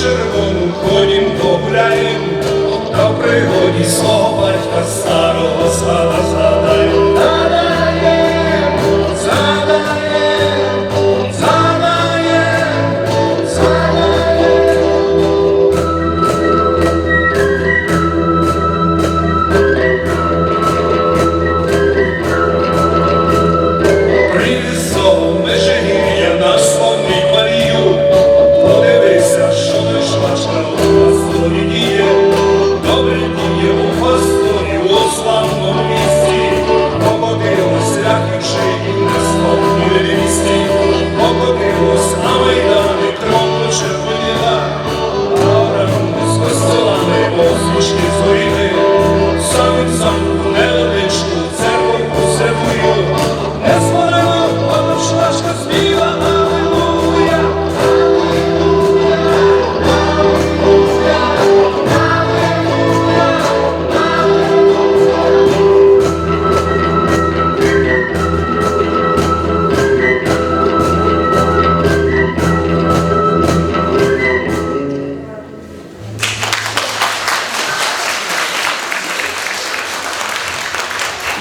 червону ходім гуляєм, та пригоді слова та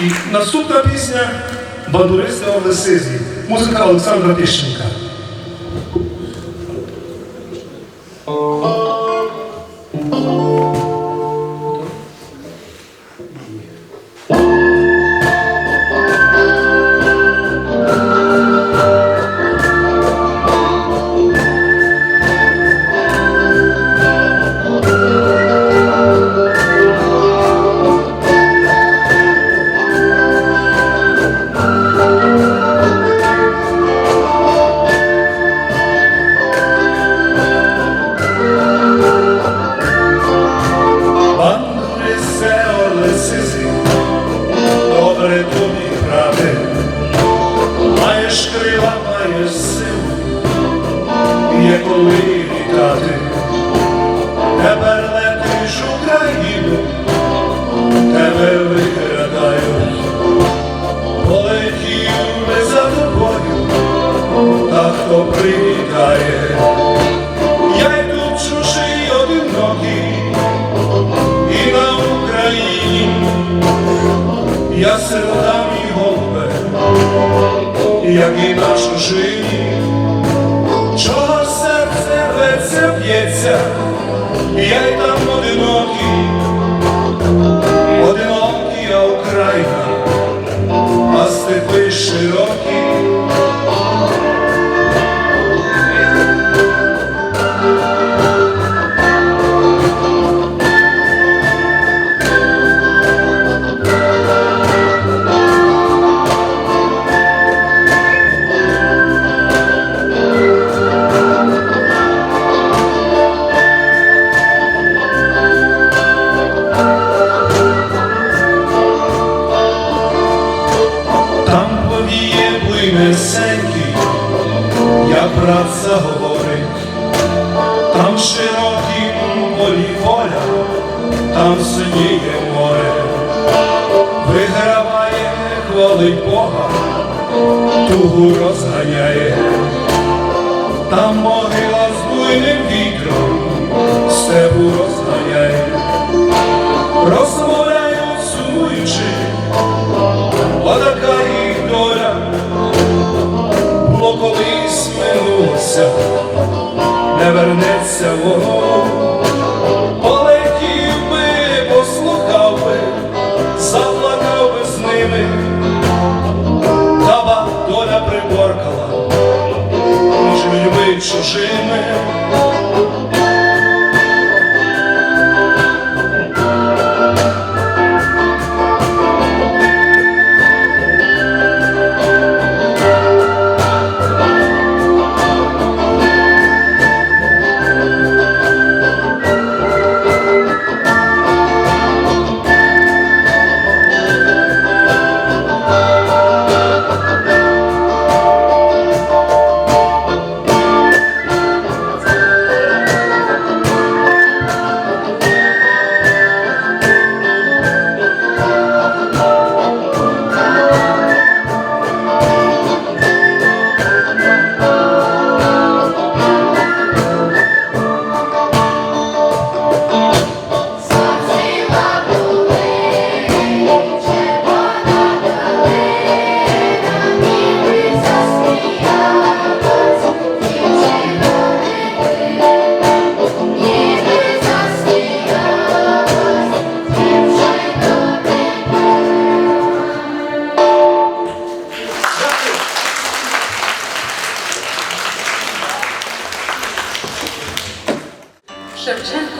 І наступна пісня Бандуристи Олесизі, музика Олександра Тищенка. Чужині, чого серце рветься, б'ється, я й там одинокий, одинокий, я Україна, а степи широкі. Плинесенький, як брат заговорить, там широким полі воля, там синіє море, виграває, хвалить Бога, тугу розганяє, там могила з буйним вітром, степу розганяє, минулося, не вернеться воно.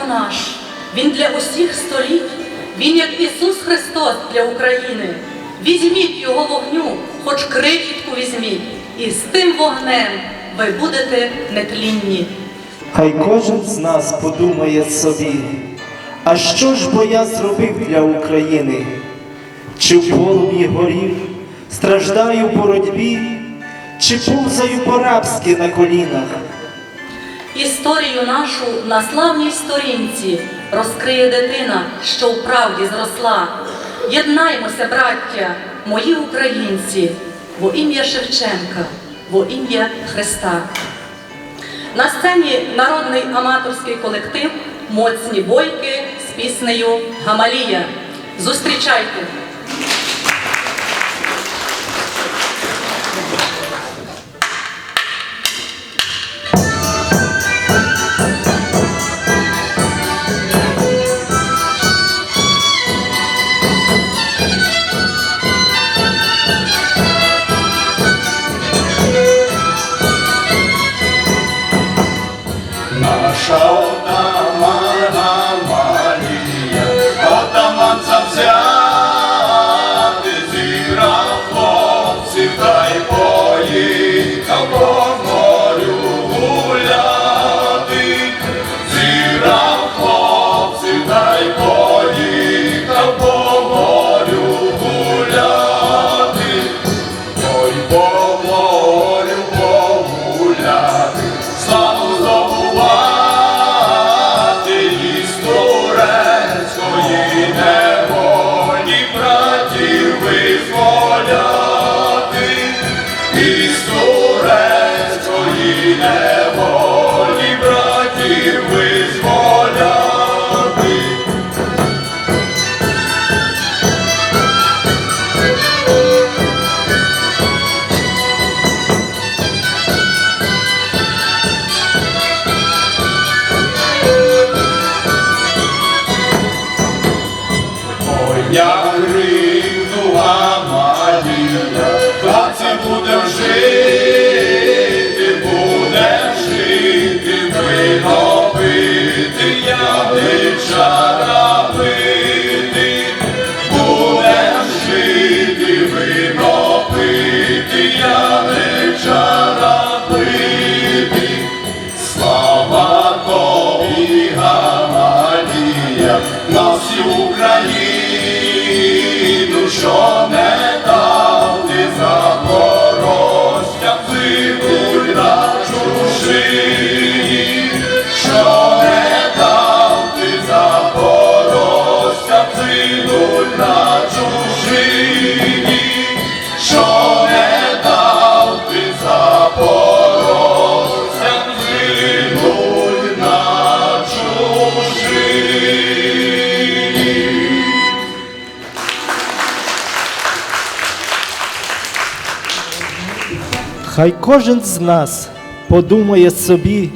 Наш, він для усіх століть, він як Ісус Христос для України. Візьміть його вогню, хоч крихітку візьміть, і з тим вогнем ви будете нетлінні. Хай кожен з нас подумає собі, а що ж бо я зробив для України? Чи в полум'ї горів, страждаю в боротьбі, чи повзаю по-рабськи на колінах? Історію нашу на славній сторінці розкриє дитина, що в правді зросла. Єднаймося, браття, мої українці, во ім'я Шевченка, во ім'я Христа. На сцені народний аматорський колектив Моцні бойки з піснею Гамалія. Зустрічайте! Yeah. Хай кожен з нас подумає собі,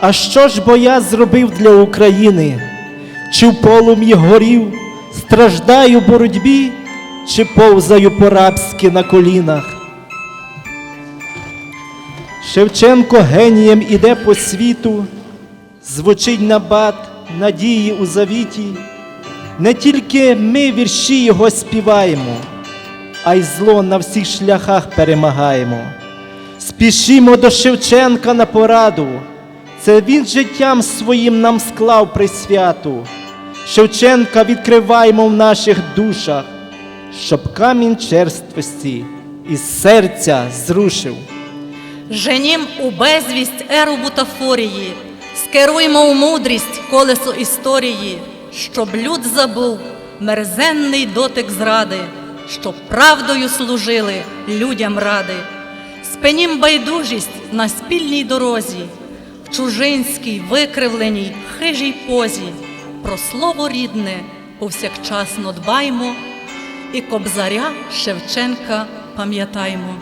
а що ж бо я зробив для України? Чи в полум'ї горів, страждаю в боротьбі, чи повзаю по-рабськи на колінах? Шевченко генієм іде по світу, звучить набат надії у завіті. Не тільки ми вірші його співаємо, а й зло на всіх шляхах перемагаємо. Спішімо до Шевченка на пораду, це він життям своїм нам склав присвяту. Шевченка відкриваймо в наших душах, щоб камінь черствості із серця зрушив. Женім у безвість еру бутафорії, скеруймо у мудрість колесо історії, щоб люд забув мерзенний дотик зради, щоб правдою служили людям ради. Спинім байдужість на спільній дорозі, в чужинській викривленій хижій позі, про слово рідне повсякчасно дбаймо, і кобзаря Шевченка пам'ятаймо.